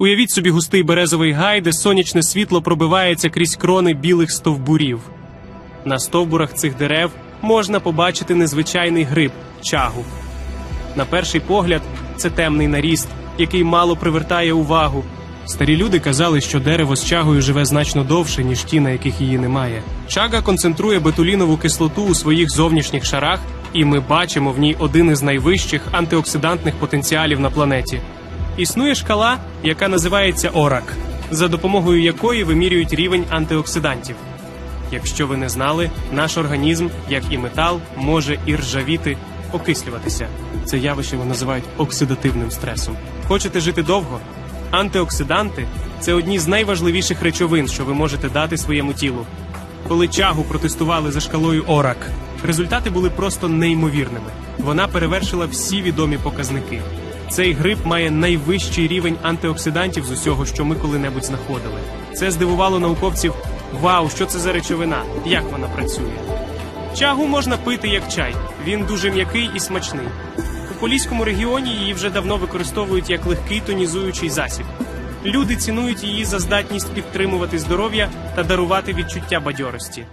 Уявіть собі густий березовий гай, де сонячне світло пробивається крізь крони білих стовбурів. На стовбурах цих дерев можна побачити незвичайний гриб чагу. На перший погляд, це темний наріст, який мало привертає увагу. Старі люди казали, що дерево з чагою живе значно довше, ніж ті, на яких її немає. Чага концентрує бетулінову кислоту у своїх зовнішніх шарах, і ми бачимо в ній один із найвищих антиоксидантних потенціалів на планеті. Існує шкала, яка називається ОРАК, за допомогою якої вимірюють рівень антиоксидантів. Якщо ви не знали, наш організм, як і метал, може і ржавіти, окислюватися. Це явище вони називають оксидативним стресом. Хочете жити довго? Антиоксиданти це одні з найважливіших речовин, що ви можете дати своєму тілу. Коли чагу протестували за шкалою ОРАК, результати були просто неймовірними. Вона перевершила всі відомі показники. Цей гриб має найвищий рівень антиоксидантів з усього, що ми коли-небудь знаходили. Це здивувало науковців. Вау, що це за речовина? Як вона працює? Чагу можна пити як чай. Він дуже м'який і смачний. У поліському регіоні її вже давно використовують як легкий тонізуючий засіб. Люди цінують її за здатність підтримувати здоров'я та дарувати відчуття бадьорості.